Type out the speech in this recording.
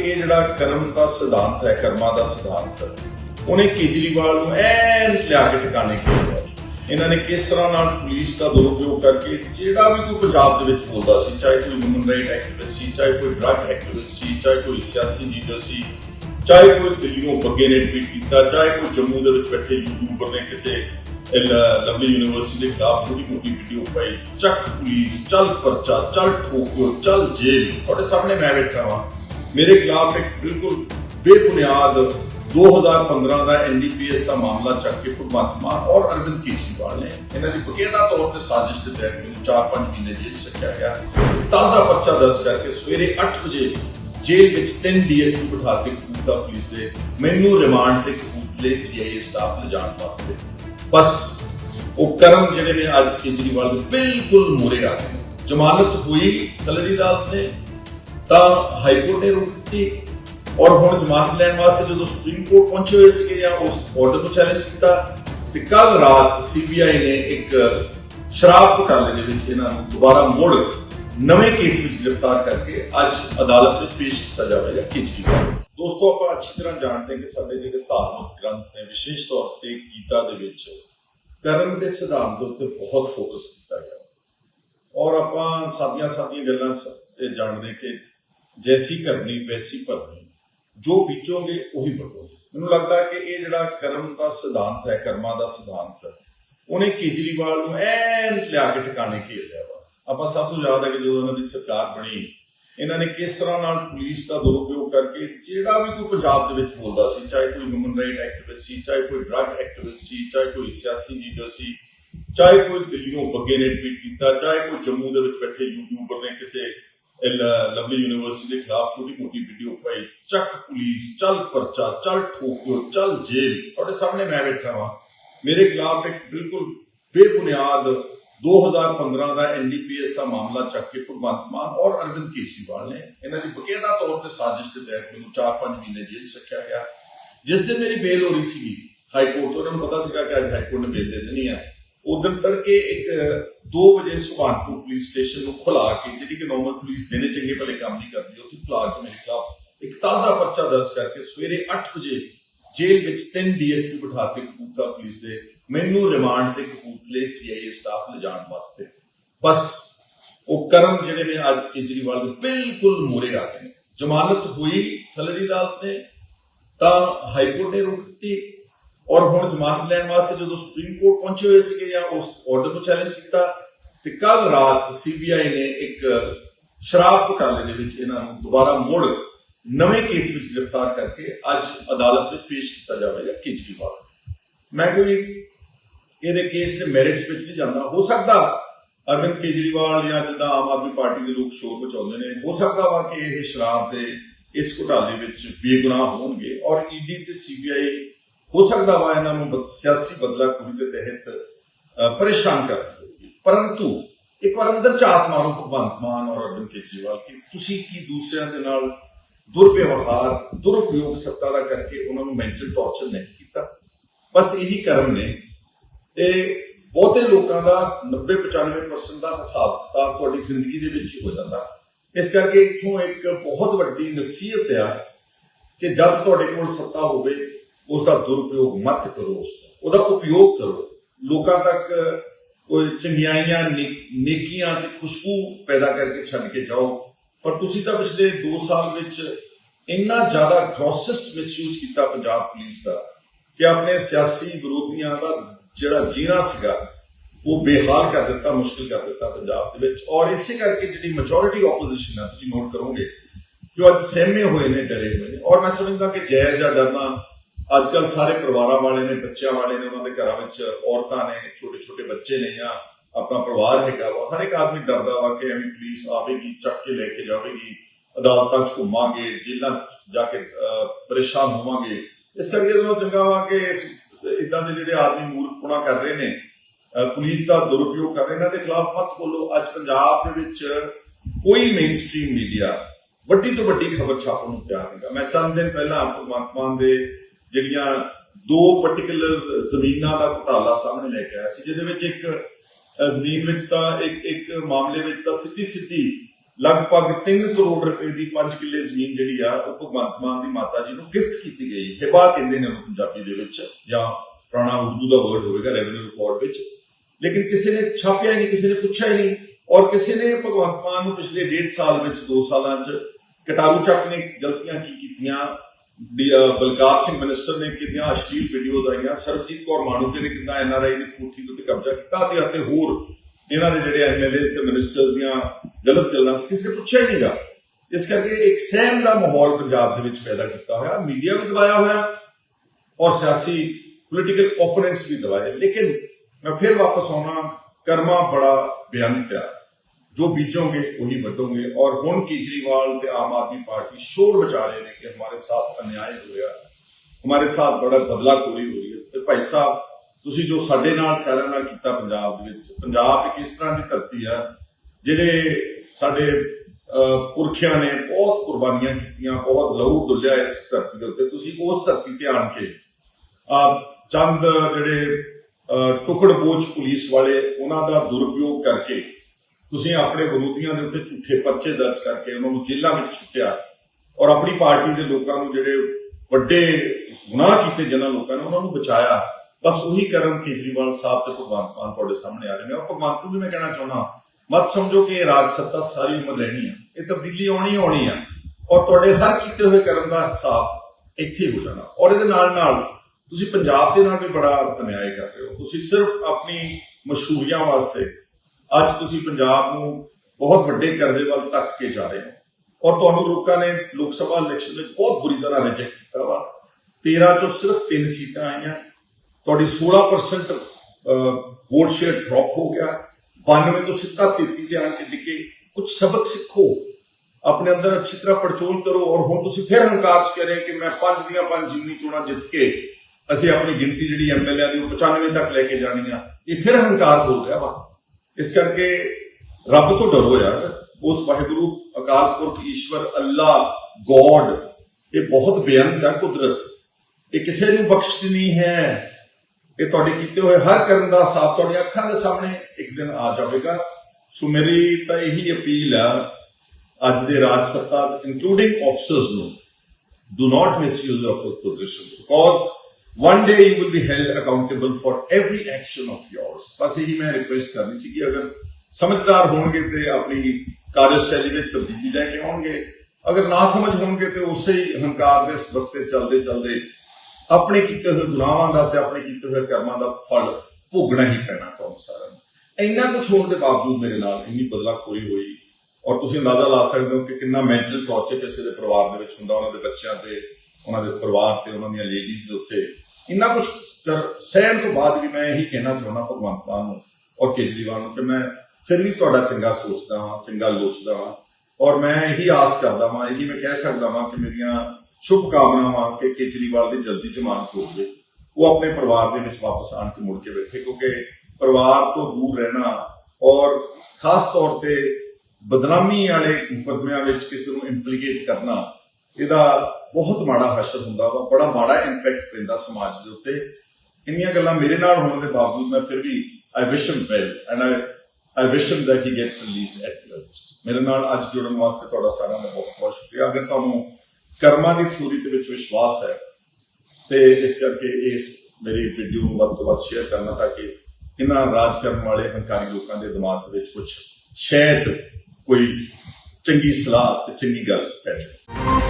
ਇਹ ਜਿਹੜਾ ਕਰਮ ਦਾ ਸਿਧਾਂਤ ਹੈ, ਕਰਮਾਂ ਦਾ ਸਿਧਾਂਤ, ਉਹਨੇ ਕੇਜਰੀਵਾਲ ਨੂੰ ਐਨ ਲਿਆ ਕੇ ਟਿਕਾਣੇ ਕੀਤਾ ਇਹਨਾਂ ਨੇ ਕਿਸ ਤਰ੍ਹਾਂ ਨਾਲ ਪੁਲਿਸ ਦਾ ਦੁਰਉਪਯੋਗ ਕਰਕੇ ਜਿਹੜਾ ਵੀ ਕੋਈ ਪੰਜਾਬ ਦੇ ਵਿੱਚ ਬੋਲਦਾ ਸੀ, ਚਾਹੇ ਕੋਈ ਹਿਊਮਨ ਰਾਈਟ ਐਕਟਿਵਿਸਟ ਸੀ, ਚਾਹੇ ਕੋਈ ਡਰੱਗ ਐਕਟਿਵਿਸਟ ਸੀ, ਚਾਹੇ ਕੋਈ ਸਿਆਸੀ ਲੀਡਰ ਸੀ, ਚਾਹੇ ਕੋਈ ਦਿੱਲੀੋਂ ਬੱਗੇ ਨੇ ਟਵੀਟ ਕੀਤਾ, ਚਾਹੇ ਕੋਈ ਜੰਮੂ ਦੇ ਵਿੱਚ ਬੈਠੇ ਯੂਟਿਊਬਰ ਨੇ ਕਿਸੇ ਲ- ਲਵਲੀ ਯੂਨੀਵਰਸਿਟੀ ਦੇ ਖਿਲਾਫ ਛੋਟੀ ਮੋਟੀ ਵੀਡੀਓ ਪਾਈ, ਚੱਕ ਪੁਲਿਸ, ਚੱਲ ਪਰਚਾ, ਚੱਲ ਠੋਕੋ ਚੱਲ ਜੇਲ੍ਹ, ਤੁਹਾਡੇ ਸਾਹਮਣੇ ਮੈਂ ਬੈਠਾ ਵਾਂ। ਮੇਰੇ ਖਿਲਾਫ ਇੱਕ ਬਿਲਕੁਲ ਬੇਬੁਨਿਆਦ 2015 ਦਾ ਐਨਡੀਪੀਐਸ ਦਾ ਮਾਮਲਾ ਚੱਕ ਕੇ ਭਗਵੰਤ ਮਾਨ ਔਰ ਅਰਵਿੰਦ ਕੇਜਰੀਵਾਲ ਨੇ ਇਹਨਾਂ ਦੀ ਬਕਾਇਦਾ ਤੌਰ ਤੇ ਸਾਜ਼ਿਸ਼ ਦੇ ਤਹਿਤ ਮੈਨੂੰ 4-5 ਮਹੀਨੇ ਜੇਲ੍ਹ 'ਚ ਰੱਖਿਆ ਗਿਆ ਤਾਜ਼ਾ ਪਰਚਾ ਦਰਜ ਕਰਕੇ ਸਵੇਰੇ 8 ਵਜੇ ਜੇਲ੍ਹ ਵਿੱਚ ਤਿੰਨ ਡੀਐਸਪੀ ਬਿਠਾ ਕੇ ਕਪੂਰਥਲਾ ਪੁਲਿਸ ਦੇ ਮੈਨੂੰ ਰਿਮਾਂਡ ਤੇ ਕਪੂਰਥਲੇ ਸੀਆਈਏ ਸਟਾਫ ਲਿਜਾਣ ਵਾਸਤੇ ਬਸ, ਉਹ ਕਰਮ ਜਿਹੜੇ ਨੇ ਅੱਜ ਕੇਜਰੀਵਾਲ ਦੇ ਬਿਲਕੁਲ ਮੂਰੇ ਆ ਗਏ ਨੇ। ਜ਼ਮਾਨਤ ਹੋਈ ਤਲਰੀ ਅਦਾਲਤ ਨੇ ਤਾਂ ਹਾਈ ਕੋਰਟ ਨੇ ਰੋਕ ਦਿੱਤੀ। ਔਰ ਹੁਣ ਜ਼ਮਾਨਤ ਲੈਣ ਵਾਸਤੇ ਜਦੋਂ ਸੁਪਰੀਮ ਕੋਰਟ ਪਹੁੰਚੇ ਹੋਏ ਸੀਗੇ ਜਾਂ ਉਸ ਆਰਡਰ ਨੂੰ ਚੈਲੰਜ ਕੀਤਾ, ਤੇ ਕੱਲ ਰਾਤ ਸੀਬੀਆਈ ਨੇ ਇੱਕ ਸ਼ਰਾਬ ਘੁਟਾਲੇ ਦੇ ਵਿੱਚ ਇਹਨਾਂ ਨੂੰ ਦੁਬਾਰਾ ਮੁੜ ਨਵੇਂ ਕੇਸ ਵਿੱਚ ਗ੍ਰਿਫਤਾਰ ਕਰਕੇ ਅੱਜ ਅਦਾਲਤ ਵਿੱਚ ਪੇਸ਼ ਕੀਤਾ ਜਾਵੇਗਾ ਕੇਜਰੀਵਾਲ ਦੋਸਤੋ, ਆਪਾਂ ਅੱਛੀ ਤਰ੍ਹਾਂ ਜਾਣਦੇ ਹਾਂ ਕਿ ਸਾਡੇ ਜਿਹੜੇ ਧਾਰਮਿਕ ਗ੍ਰੰਥ ਨੇ, ਵਿਸ਼ੇਸ਼ ਤੌਰ ਤੇ ਗੀਤਾ ਦੇ ਵਿੱਚ ਕਰਮ ਦੇ ਸਿਧਾਂਤ ਦੇ ਉੱਤੇ ਬਹੁਤ ਫੋਕਸ ਕੀਤਾ ਗਿਆ। ਔਰ ਆਪਾਂ ਸਾਡੀਆਂ ਸਾਡੀਆਂ ਗੱਲਾਂ ਤੇ ਜਾਣਦੇ ਕਿ ਜੈਸੀ ਕਰਨੀ, ਵੈਸੀ ਭਰਨੀ, ਜੋ ਬੀਜੋਗੇ ਉਹੀ ਵੱਢੋਗੇ ਮੈਨੂੰ ਲੱਗਦਾ ਕਿ ਇਹ ਜਿਹੜਾ ਕਰਮ ਦਾ ਸਿਧਾਂਤ ਹੈ, ਕਰਮਾਂ ਦਾ ਸਿਧਾਂਤ, ਉਹਨੇ ਕੇਜਰੀਵਾਲ ਨੂੰ ਐਨ ਲਿਆ ਕੇ ਟਿਕਾਣੇ ਘੇਰ ਲਿਆ ਵਾ। ਆਪਾਂ ਸਭ ਨੂੰ ਯਾਦ ਹੈ ਕਿ ਜਦੋਂ ਉਹਨਾਂ ਦੀ ਸਰਕਾਰ ਬਣੀ, ਇਹਨਾਂ ਨੇ ਕਿਸ ਤਰ੍ਹਾਂ ਨਾਲ ਪੁਲਿਸ ਦਾ ਦੁਰਉਪਯੋਗ ਕਰਕੇ ਜਿਹੜਾ ਵੀ ਕੋਈ ਪੰਜਾਬ ਦੇ ਵਿੱਚ ਬੋਲਦਾ ਸੀ, ਚਾਹੇ ਕੋਈ ਹਿਊਮਨ ਰਾਈਟ ਐਕਟਿਵਿਸਟ ਸੀ, ਚਾਹੇ ਕੋਈ ਡਰੱਗ ਐਕਟਿਵਿਸਟ ਸੀ, ਚਾਹੇ ਕੋਈ ਸਿਆਸੀ ਲੀਡਰ ਸੀ, ਚਾਹੇ ਕੋਈ ਦਿੱਲੀੋਂ ਬੱਗੇ ਨੇ ਟਵੀਟ ਕੀਤਾ, ਚਾਹੇ ਕੋਈ ਜੰਮੂ ਦੇ ਵਿੱਚ ਬੈਠੇ ਯੂਟਿਊਬਰ ਨੇ ਕਿਸੇ ਲ- ਲਵਲੀ ਯੂਨੀਵਰਸਿਟੀ ਦੇ ਖਿਲਾਫ ਛੋਟੀ ਮੋਟੀ ਵੀਡੀਓ ਪਾਈ। ਚੱਕ ਪੁਲਿਸ, ਚੱਲ ਪਰਚਾ, ਚੱਲ ਠੋਕੋ ਚੱਲ ਜੇਲ੍ਹ। ਤੁਹਾਡੇ ਸਾਹਮਣੇ ਮੈਂ ਬੈਠਾ ਵਾਂ। ਮੇਰੇ ਖਿਲਾਫ ਇੱਕ ਬਿਲਕੁਲ 2015 ਦਾ ਐਨਡੀਪੀਐਸ ਦਾ ਮਾਮਲਾ ਚੱਕ ਕੇ ਭਗਵੰਤ ਮਾਨ ਔਰ ਅਰਵਿੰਦ ਕੇਜਰੀਵਾਲ ਨੇ। ਇਹਨਾਂ ਦੀ ਬਕਾਇਦਾ ਤੌਰ ਤੇ ਸਾਜ਼ਿਸ਼ ਦੇ ਤਹਿਤ ਮੈਨੂੰ 4-5 ਮਹੀਨੇ ਜੇਲ੍ਹ 'ਚ ਰੱਖਿਆ ਗਿਆ। ਜਿਸ ਦਿਨ ਮੇਰੀ ਬੇਲ ਹੋ ਰਹੀ ਸੀ ਹਾਈ ਕੋਰਟ ਤੋਂ। ਉਹਨਾਂ ਨੂੰ ਪਤਾ ਸੀਗਾ ਕਿ ਅੱਜ ਹਾਈ ਕੋਰਟ ਨੇ ਬੇਲ ਦੇ ਦੇਣੀ ਹੈ ਉਦੋਂ ਤੜਕੇ ਇੱਕ 2 ਵਜੇ ਸੁਭਾਨਪੁਰ ਪੁਲਿਸ ਸਟੇਸ਼ਨ ਨੂੰ ਖੁਲਾ ਕੇ ਜਿਹੜੀ ਕਿ ਨਾਰਮਲ ਪੁਲਿਸ ਦਿਨੇ ਚੰਗੇ ਭਲੇ ਕੰਮ ਨਹੀਂ ਕਰਦੀ, ਉੱਥੇ ਖੁਲਾ ਕੇ ਮੇਰੇ ਖਿਲਾਫ ਇੱਕ ਤਾਜ਼ਾ ਪਰਚਾ ਦਰਜ ਕਰਕੇ ਸਵੇਰੇ 8 ਵਜੇ ਜੇਲ੍ਹ ਵਿੱਚ ਤਿੰਨ ਡੀਐਸਪੀ ਬਿਠਾ ਕੇ ਕਪੂਰਥਲਾ ਪੁਲਿਸ ਦੇ। ਮੈਨੂੰ ਰਿਮਾਂਡ ਤੇ ਕਪੂਰਥਲੇ ਸੀਆਈਏ ਸਟਾਫ ਲਿਜਾਣ ਵਾਸਤੇ। ਬਸ, ਉਹ ਕਰਮ ਜਿਹੜੇ ਨੇ ਅੱਜ ਕੇਜਰੀਵਾਲ ਦੇ ਬਿਲਕੁਲ ਮੂਰੇ ਆ ਗਏ ਨੇ। ਜ਼ਮਾਨਤ ਹੋਈ ਤਲਰੀ ਅਦਾਲਤ ਨੇ ਤਾਂ ਹਾਈ ਕੋਰਟ ਨੇ ਰੋਕ ਦਿੱਤੀ। ਔਰ ਹੁਣ ਜ਼ਮਾਨਤ ਲੈਣ ਵਾਸਤੇ ਜਦੋਂ ਸੁਪਰੀਮ ਕੋਰਟ ਪਹੁੰਚੇ ਹੋਏ ਸੀਗੇ ਜਾਂ ਉਸ ਆਰਡਰ ਨੂੰ ਚੈਲੰਜ ਕੀਤਾ, ਤੇ ਕੱਲ ਰਾਤ ਸੀਬੀਆਈ ਨੇ ਇੱਕ ਸ਼ਰਾਬ ਘੁਟਾਲੇ ਦੇ ਵਿੱਚ ਇਹਨਾਂ ਨੂੰ ਦੁਬਾਰਾ ਮੁੜ ਨਵੇਂ ਕੇਸ ਵਿੱਚ ਗ੍ਰਿਫਤਾਰ ਕਰਕੇ ਅੱਜ ਅਦਾਲਤ ਵਿੱਚ ਪੇਸ਼ ਕੀਤਾ ਜਾਵੇਗਾ ਕੇਜਰੀਵਾਲ। ਮੈਂ ਕੋਈ ਇਹਦੇ ਕੇਸ ਦੇ ਮੈਰਿਟਸ ਵਿੱਚ ਨਹੀਂ ਜਾਂਦਾ। ਹੋ ਸਕਦਾ ਅਰਵਿੰਦ ਕੇਜਰੀਵਾਲ ਜਾਂ ਜਿੱਦਾਂ ਆਮ ਆਦਮੀ ਪਾਰਟੀ ਦੇ ਲੋਕ ਸ਼ੋਰ ਮਚਾਉਂਦੇ ਨੇ, ਹੋ ਸਕਦਾ ਵਾ ਕਿ ਇਹ ਸ਼ਰਾਬ ਦੇ ਇਸ ਘੁਟਾਲੇ ਵਿੱਚ ਬੇਗੁਨਾਹ ਹੋਣਗੇ ਔਰ ਈਡੀ ਤੇ ਸੀਬੀਆਈ ਹੋ ਸਕਦਾ ਵਾ ਇਹਨਾਂ ਨੂੰ ਸਿਆਸੀ ਬਦਲਾਖੋਰੀ ਦੇ ਤਹਿਤ ਪਰੇਸ਼ਾਨ ਕਰ ਪਰੰਤੂ, ਇੱਕ ਵਾਰ ਅੰਦਰ ਝਾਤ ਮਾਰੋ ਭਗਵੰਤ ਮਾਨ ਔਰ ਅਰਵਿੰਦ ਕੇਜਰੀਵਾਲ ਕਿ ਤੁਸੀਂ ਕੀ ਦੂਸਰਿਆਂ ਦੇ ਨਾਲ ਦੁਰਵਿਵਹਾਰ, ਦੁਰਉਪਯੋਗ ਸੱਤਾ ਦਾ ਕਰਕੇ ਉਹਨਾਂ ਨੂੰ ਮੈਂਟਲ ਟੌਰਚਰ ਨਹੀਂ ਕੀਤਾ? ਬਸ ਇਹੀ ਕਰਮ ਨੇ। ਤੇ ਬਹੁਤੇ ਲੋਕਾਂ ਦਾ 90-95% ਦਾ ਹਿਸਾਬ ਕਿਤਾਬ ਤੁਹਾਡੀ ਜ਼ਿੰਦਗੀ ਦੇ ਵਿੱਚ ਹੀ ਹੋ ਜਾਂਦਾ। ਇਸ ਕਰਕੇ ਇਥੋਂ ਇੱਕ ਬਹੁਤ ਵੱਡੀ ਨਸੀਹਤ ਆ ਕਿ ਜਦ ਤੁਹਾਡੇ ਕੋਲ ਸੱਤਾ ਹੋਵੇ ਉਸ ਦਾ ਦੁਰਉਪਯੋਗ ਮਤ ਕਰੋ ਉਸ ਦਾ। ਉਹਦਾ ਉਪਯੋਗ ਕਰੋ। ਲੋਕਾਂ ਤੱਕ ਕੋਈ ਚੰਗਿਆਈਆਂ ਨੇਕੀਆਂ ਤੇ ਖੁਸ਼ਬੂ ਪੈਦਾ ਕਰਕੇ ਛੱਡ ਕੇ ਜਾਓ। ਪਰ ਤੁਸੀਂ ਤਾਂ ਪਿਛਲੇ 2 ਸਾਲ ਵਿੱਚ ਇੰਨਾ ਜ਼ਿਆਦਾ ਗ੍ਰੋਸੈਸਟ ਮਿਸਯੂਜ਼ ਕੀਤਾ ਪੰਜਾਬ ਪੁਲਿਸ ਦਾ ਕਿ ਆਪਣੇ ਸਿਆਸੀ ਵਿਰੋਧੀਆਂ ਦਾ ਜਿਹੜਾ ਜੀਣਾ ਸੀਗਾ, ਉਹ ਬੇਹਾਲ ਕਰ ਦਿੱਤਾ, ਮੁਸ਼ਕਿਲ ਕਰ ਦਿੱਤਾ ਪੰਜਾਬ ਦੇ ਵਿੱਚ। ਔਰ ਇਸੇ ਕਰਕੇ ਜਿਹੜੀ ਮੈਜੋਰਿਟੀ ਆਪੋਜੀਸ਼ਨ ਹੈ ਤੁਸੀਂ ਨੋਟ ਕਰੋਗੇ ਜੋ ਅੱਜ ਸਹਿਮੇ ਹੋਏ ਨੇ, ਡਰੇ ਹੋਏ ਨੇ। ਔਰ ਮੈਂ ਸਮਝਦਾ ਕਿ ਜਾਇਜ਼ ਜਾਂ ਡਰਨਾ ਅੱਜ ਕੱਲ ਸਾਰੇ ਪਰਿਵਾਰਾਂ ਵਾਲੇ ਨੇ, ਬੱਚਿਆਂ ਵਾਲੇ ਨੇ, ਉਹਨਾਂ ਦੇ ਘਰਾਂ ਵਿੱਚ ਔਰਤਾਂ ਨੇ ਛੋਟੇ ਛੋਟੇ ਬੱਚੇ ਨੇ ਜਾਂ ਆਪਣਾ ਪਰਿਵਾਰ ਹੈਗਾ ਵਾ, ਹਰ ਇੱਕ ਆਦਮੀ ਡਰਦਾ ਵਾ ਕਿ ਐਵੇਂ ਪੁਲਿਸ ਆਵੇਗੀ, ਚੱਕ ਕੇ ਲੈ ਕੇ ਜਾਵੇਗੀ, ਅਦਾਲਤਾਂ 'ਚ ਘੁੰਮਾਂਗੇ, ਜੇਲ੍ਹਾਂ ਜਾ ਕੇ ਪਰੇਸ਼ਾਨ ਹੋਵਾਂਗੇ। ਇਸ ਕਰਕੇ ਇਹਦੇ ਚੰਗਾ ਵਾ ਕਿ ਇਦਾਂ ਦੇ ਜਿਹੜੇ ਆਦਮੀ ਮੂਰਖਪੁਣਾ ਕਰ ਰਹੇ ਨੇ ਪੁਲਿਸ ਦਾ ਦੁਰਉਪਯੋਗ ਕਰ ਰਹੇ ਨੇ ਦੇ ਖਿਲਾਫ ਮਤ ਬੋਲੋ ਅੱਜ ਪੰਜਾਬ ਦੇ ਵਿੱਚ ਕੋਈ ਮੇਨਸਟ੍ਰੀਮ ਮੀਡੀਆ ਵੱਡੀ ਤੋਂ ਵੱਡੀ ਖਬਰ ਛਾਪਣ ਨੂੰ ਤਿਆਰ ਹੈਗਾ। ਮੈਂ ਚੰਦ ਦਿਨ ਪਹਿਲਾਂ ਭਗਵੰਤ ਮਾਨ ਦੇ ਜਿਹੜੀਆਂ ਦੋ ਪਾਰਟਿਕੂਲਰ ਜ਼ਮੀਨਾਂ ਦਾ ਘੁਟਾਲਾ ਸਾਹਮਣੇ ਲੈ ਕੇ ਆਇਆ ਸੀ, ਜਿਹਦੇ ਵਿੱਚ ਇੱਕ ਜ਼ਮੀਨ ਵਿੱਚ ਤਾਂ ਇੱਕ ਇੱਕ ਮਾਮਲੇ ਵਿੱਚ ਤਾਂ ਸਿੱਧੀ ਸਿੱਧੀ ਲਗਭਗ 3 ਕਰੋੜ ਰੁਪਏ ਦੀ 5 ਕਿੱਲੇ ਜ਼ਮੀਨ ਜਿਹੜੀ ਆ, ਉਹ ਭਗਵੰਤ ਮਾਨ ਦੀ ਮਾਤਾ ਜੀ ਨੂੰ ਗਿਫਟ ਕੀਤੀ ਗਈ। ਹਿਬਾ ਕਹਿੰਦੇ ਨੇ ਉਹਨੂੰ ਪੰਜਾਬੀ ਦੇ ਵਿੱਚ, ਜਾਂ ਪੁਰਾਣਾ ਉਰਦੂ ਦਾ ਵਰਡ ਹੋਵੇਗਾ ਰੈਵਨਿਊ ਰਿਕਾਰਡ ਵਿੱਚ। ਲੇਕਿਨ ਕਿਸੇ ਨੇ ਛਾਪਿਆ ਹੀ ਨਹੀਂ, ਕਿਸੇ ਨੇ ਪੁੱਛਿਆ ਹੀ ਨਹੀਂ। ਔਰ ਕਿਸੇ ਨੇ ਭਗਵੰਤ ਮਾਨ ਨੂੰ ਪਿਛਲੇ 1.5 ਸਾਲ ਵਿੱਚ 2 ਸਾਲਾਂ 'ਚ ਕਟਾਰੂ ਚੱਕ ਨੇ ਗਲਤੀਆਂ ਕੀ ਕੀਤੀਆਂ ਬਲਕਾਰ ਸਿੰਘ ਮਿਨਿਸਟਰ ਨੇ ਕਿੰਨੀਆਂ ਅਸ਼ਲੀਲ ਵੀਡੀਓਜ਼ ਆਈਆਂ। ਸਰਬਜੀਤ ਕੌਰ ਮਾਨੂਕੇ ਨੇ ਕਿੰਨਾ ਐਨਆਰਆਈ ਦੀ ਕੋਠੀ ਦੇ ਕਬਜ਼ਾ ਕੀਤਾ ਤੇ ਅਤੇ ਹੋਰ ਇਹਨਾਂ ਦੇ ਜਿਹੜੇ ਐਮਐਲਏਸ ਤੇ ਮਿਨਿਸਟਰ ਦੀਆਂ ਗਲਤ ਗੱਲਾਂ ਕਿਸੇ ਨੇ ਪੁੱਛਿਆ ਹੀ ਨਹੀਂਗਾ ਇਸ ਕਰਕੇ ਇੱਕ ਸਹਿਮ ਦਾ ਮਾਹੌਲ ਪੰਜਾਬ ਦੇ ਵਿੱਚ ਪੈਦਾ ਕੀਤਾ ਹੋਇਆ, ਮੀਡੀਆ ਵੀ ਦਬਾਇਆ ਹੋਇਆ ਔਰ ਸਿਆਸੀ ਪੋਲੀਟੀਕਲ ਓਪੋਨੈਂਟਸ ਵੀ ਦਬਾਏ। ਲੇਕਿਨ ਮੈਂ ਫਿਰ ਵਾਪਸ ਆਉਣਾ, ਕਰਮਾ ਬੜਾ ਬੇਅੰਤ ਆ ਜੋ ਬੀਜੋਗੇ, ਉਹੀ ਵੱਢੋਗੇ। ਔਰ ਹੁਣ ਕੇਜਰੀਵਾਲ ਤੇ ਆਮ ਆਦਮੀ ਪਾਰਟੀ ਸ਼ੋਰ ਮਚਾ ਰਹੇ ਨੇ ਕਿ ਹਮਾਰੇ ਸਾਥ ਅਨਿਆय ਹੋ ਰਿਹਾ। ਹਮਾਰੇ ਸਾਥ ਬੜਾ ਬਦਲਾਖੋਰੀ ਹੋ ਰਹੀ ਹੈ। ਤੇ ਭਾਈ ਤੁਸੀਂ ਜੋ ਸਾਡੇ ਨਾਲ ਸਾਰਿਆਂ ਨਾਲ ਕੀਤਾ ਪੰਜਾਬ ਦੇ ਵਿੱਚ, ਪੰਜਾਬ ਇੱਕ ਇਸ ਤਰ੍ਹਾਂ ਦੀ ਧਰਤੀ ਆ, ਜਿਹੜੇ ਸਾਡੇ ਪੁਰਖਿਆਂ ਨੇ ਬਹੁਤ ਕੁਰਬਾਨੀਆਂ ਕੀਤੀਆਂ, ਬਹੁਤ ਲਹੂ ਡੁੱਲਿਆ ਇਸ ਧਰਤੀ ਦੇ ਉੱਤੇ। ਤੁਸੀਂ ਉਸ ਧਰਤੀ ਤੇ ਆਣ ਕੇ, ਆ, ਚੰਦ ਜਿਹੜੇ ਟੁਕੜ ਬੋਝ ਪੁਲਿਸ ਵਾਲੇ, ਉਹਨਾਂ ਦਾ ਦੁਰਉਪਯੋਗ ਕਰਕੇ ਤੁਸੀਂ ਆਪਣੇ ਵਿਰੋਧੀਆਂ ਦੇ ਉੱਤੇ ਝੂਠੇ ਪਰਚੇ ਦਰਜ ਕਰਕੇ ਉਹਨਾਂ ਨੂੰ ਜੇਲ੍ਹਾਂ ਵਿੱਚ ਛੁੱਟਿਆ ਔਰ ਆਪਣੀ ਪਾਰਟੀ ਦੇ ਲੋਕਾਂ ਨੂੰ ਜਿਹੜੇ ਵੱਡੇ ਗੁਨਾਹ ਕੀਤੇ ਜਿਨ੍ਹਾਂ ਲੋਕਾਂ ਨੇ, ਉਹਨਾਂ ਨੂੰ ਬਚਾਇਆ। ਬਸ ਉਹੀ ਕਰਮ ਕੇਜਰੀਵਾਲ ਸਾਹਿਬ ਤੇ ਭਗਵੰਤ ਮਾਨ ਤੁਹਾਡੇ ਸਾਹਮਣੇ ਆ ਰਹੇ ਨੇ। ਔਰ ਭਗਵੰਤ ਨੂੰ ਵੀ ਮੈਂ ਕਹਿਣਾ ਚਾਹੁੰਦਾ, ਮਤ ਸਮਝੋ ਕਿ ਇਹ ਰਾਜ ਸੱਤਾ ਸਾਰੀ ਉਮਰ ਰਹਿਣੀ ਹੈ ਇਹ ਤਬਦੀਲੀ ਆਉਣੀ ਆਉਣੀ ਆ। ਔਰ ਤੁਹਾਡੇ ਹਰ ਕੀਤੇ ਹੋਏ ਕਰਮ ਦਾ ਹਿਸਾਬ ਇੱਥੇ ਹੋ ਜਾਣਾ। ਔਰ ਇਹਦੇ ਨਾਲ ਨਾਲ ਤੁਸੀਂ ਪੰਜਾਬ ਦੇ ਨਾਲ ਵੀ ਬੜਾ ਅਨਿਆਏ ਕਰ ਰਹੇ ਹੋ। ਤੁਸੀਂ ਸਿਰਫ ਆਪਣੀ ਮਸ਼ਹੂਰੀਆਂ ਵਾਸਤੇ ਅੱਜ ਤੁਸੀਂ ਪੰਜਾਬ ਨੂੰ ਬਹੁਤ ਵੱਡੇ ਕਰਜ਼ੇ ਵੱਲ ਧੱਕ ਕੇ ਜਾ ਰਹੇ ਹੋ ਔਰ ਤੁਹਾਨੂੰ ਲੋਕਾਂ ਨੇ ਲੋਕ ਸਭਾ ਇਲੈਕਸ਼ਨ ਵਿੱਚ ਬਹੁਤ ਬੁਰੀ ਤਰ੍ਹਾਂ ਰਿਜੈਕਟ ਕੀਤਾ ਵਾ। 13 ਚੋਂ ਸਿਰਫ 3 ਸੀਟਾਂ ਆਈਆਂ। ਤੁਹਾਡੀ 16% ਵੋਟ ਸ਼ੇਅਰ ਡ੍ਰੌਪ ਹੋ ਗਿਆ। 92 ਤੋਂ ਸਿੱਧਾ 33 ਤੇ ਆ ਕੇ ਡਿੱਗੇ। ਕੁਝ ਸਬਕ ਸਿੱਖੋ। ਆਪਣੇ ਅੰਦਰ ਅੱਛੀ ਤਰ੍ਹਾਂ ਪੜਚੋਲ ਕਰੋ ਔਰ ਹੁਣ ਤੁਸੀਂ ਫਿਰ ਹੰਕਾਰ ਚ ਕਹਿ ਰਹੇ ਕਿ ਮੈਂ ਪੰਜ ਦੀਆਂ ਪੰਜ ਜਿਮਨੀ ਚੋਣਾਂ ਜਿੱਤ ਕੇ ਅਸੀਂ ਆਪਣੀ ਗਿਣਤੀ ਜਿਹੜੀ ਐਮਐਲਏ ਦੀ ਉਹ 95 ਤੱਕ ਲੈ ਕੇ ਜਾਣੀ ਆ। ਇਹ ਫਿਰ ਹੰਕਾਰ ਬੋਲ ਰਿਹਾ ਵਾ। ਇਸ ਕਰਕੇ ਰੱਬ ਤੋਂ ਡਰੋ ਯਾਰ। ਉਸ ਵਾਹਿਗੁਰੂ, ਅਕਾਲ ਪੁਰਖ, ਈਸ਼ਵਰ, ਅੱਲਾ, ਗੋਡ, ਇਹ ਬਹੁਤ ਬੇਅੰਤ ਹੈ ਕੁਦਰਤ। ਇਹ ਕਿਸੇ ਨੂੰ ਬਖਸ਼ਦੀ ਨਹੀਂ ਹੈ। ਇਹ ਤੁਹਾਡੇ ਕੀਤੇ ਹੋਏ ਹਰ ਕਰਮ ਦਾ ਹਿਸਾਬ ਤੁਹਾਡੀਆਂ ਅੱਖਾਂ ਦੇ ਸਾਹਮਣੇ ਇੱਕ ਦਿਨ ਆ ਜਾਵੇਗਾ। ਸੋ ਮੇਰੀ ਤਾਂ ਇਹੀ ਅਪੀਲ ਆ, ਅੱਜ ਦੇ ਰਾਜ ਸੱਤਾ ਇਨਕਲੂਡਿੰਗ ਆਫਸਰਸ ਨੂੰ do not misuse your position because one day you will be held accountable for every action of yours. ਬਸ ਇਹੀ ਮੈਂ ਰਿਕੁਐਸਟ ਕਰਨੀ ਸੀ ਕਿ ਅਗਰ ਸਮਝਦਾਰ ਹੋਣਗੇ ਤੇ ਆਪਣੀ ਕਾਰਜਸ਼ੈਲੀ ਵਿੱਚ ਤਬਦੀਲੀ ਲੈ ਕੇ ਆਉਣਗੇ ਅਗਰ ਨਾ ਸਮਝ ਹੋਣਗੇ ਤੇ ਉਸੇ ਹੀ ਹੰਕਾਰ ਦੇ ਰਸਤੇ ਚੱਲਦੇ ਚੱਲਦੇ ਆਪਣੇ ਕੀਤੇ ਹੋਏ ਗੁਨਾਹਾਂ ਦਾ ਤੇ ਆਪਣੇ ਕੀਤੇ ਹੋਏ ਕਰਮਾਂ ਦਾ ਫਲ ਭੋਗਣਾ ਹੀ ਪੈਣਾ ਤੁਹਾਨੂੰ ਸਾਰਿਆਂ ਨੂੰ ਇੰਨਾ ਕੁਝ ਹੋਣ ਦੇ ਬਾਵਜੂਦ ਮੇਰੇ ਨਾਲ ਇੰਨੀ ਬਦਲਾਖੋਰੀ ਹੋਈ ਔਰ ਤੁਸੀਂ ਅੰਦਾਜ਼ਾ ਲਾ ਸਕਦੇ ਹੋ ਕਿ ਕਿੰਨਾ ਮੈਂਟਲ ਟੌਰਚਰ ਕਿਸੇ ਦੇ ਪਰਿਵਾਰ ਦੇ ਵਿੱਚ ਹੁੰਦਾ ਉਹਨਾਂ ਦੇ ਬੱਚਿਆਂ ਤੇ ਉਹਨਾਂ ਦੇ ਪਰਿਵਾਰ ਤੇ, ਉਹਨਾਂ ਦੀਆਂ ਲੇਡੀਜ਼ ਦੇ ਉੱਤੇ। ਇੰਨਾ ਕੁਝ ਸਹਿਣ ਤੋਂ ਬਾਅਦ ਵੀ ਮੈਂ ਇਹੀ ਕਹਿਣਾ ਚਾਹੁੰਦਾ ਭਗਵੰਤ ਮਾਨ ਨੂੰ ਔਰ ਕੇਜਰੀਵਾਲ ਨੂੰ ਕਿ ਮੈਂ ਫਿਰ ਵੀ ਤੁਹਾਡਾ ਚੰਗਾ ਸੋਚਦਾ ਹਾਂ, ਚੰਗਾ ਲੋਚਦਾ ਹਾਂ। ਔਰ ਮੈਂ ਇਹੀ ਆਸ ਕਰਦਾ ਹਾਂ ਇਹੀ ਮੈਂ ਕਹਿ ਸਕਦਾ ਹਾਂ ਕਿ ਮੇਰੀਆਂ ਸ਼ੁਭ ਕਾਮਨਾਵਾਂ ਕਿ ਕੇਜਰੀਵਾਲ ਦੀ ਜਲਦੀ ਜ਼ਮਾਨਤ ਹੋ ਜਾਵੇ। ਉਹ ਆਪਣੇ ਪਰਿਵਾਰ ਦੇ ਵਿੱਚ ਵਾਪਸ ਆਣ ਕੇ ਮੁੜ ਕੇ ਬੈਠੇ, ਕਿਉਂਕਿ ਪਰਿਵਾਰ ਤੋਂ ਦੂਰ ਰਹਿਣਾ ਔਰ ਖਾਸ ਤੌਰ ਤੇ ਬਦਨਾਮੀ ਵਾਲੇ ਮੁਕੱਦਮਿਆਂ ਵਿੱਚ ਕਿਸੇ ਨੂੰ ਇੰਪਲੀਕੇਟ ਕਰਨਾ ਇਹਦਾ ਬਹੁਤ ਮਾੜਾ ਹਸ਼ਰ ਹੁੰਦਾ ਵਾ, ਬੜਾ ਮਾੜਾ ਇੰਪੈਕਟ ਪੈਂਦਾ ਸਮਾਜ ਦੇ ਉੱਤੇ। ਇੰਨੀਆਂ ਗੱਲਾਂ ਮੇਰੇ ਨਾਲ ਹੋਣ ਦੇ ਬਾਵਜੂਦ ਮੈਂ ਫਿਰ ਵੀ I wish him well and I I wish him that he gets released at last ਮੇਰੇ ਨਾਲ ਅੱਜ ਜੁੜਨ ਵਾਸਤੇ ਤੁਹਾਡਾ ਸਾਰਿਆਂ ਦਾ ਬਹੁਤ ਬਹੁਤ ਸ਼ੁਕਰੀਆ। ਅਗਰ ਤੁਹਾਨੂੰ ਕਰਮਾਂ ਦੀ ਥਿਊਰੀ ਦੇ ਵਿੱਚ ਵਿਸ਼ਵਾਸ ਹੈ, ਤੇ ਇਸ ਕਰਕੇ ਇਸ ਮੇਰੀ ਵੀਡੀਓ ਨੂੰ ਵੱਧ ਤੋਂ ਵੱਧ ਸ਼ੇਅਰ ਕਰਨਾ ਤਾਂ ਕਿ ਇਹਨਾਂ ਰਾਜ ਕਰਨ ਵਾਲੇ ਹੰਕਾਰੀ ਲੋਕਾਂ ਦੇ ਦਿਮਾਗ ਦੇ ਵਿੱਚ ਕੁਝ ਸ਼ਾਇਦ ਕੋਈ ਚੰਗੀ ਸਲਾਹ ਤੇ ਚੰਗੀ ਗੱਲ ਪੈ ਜਾਵੇ।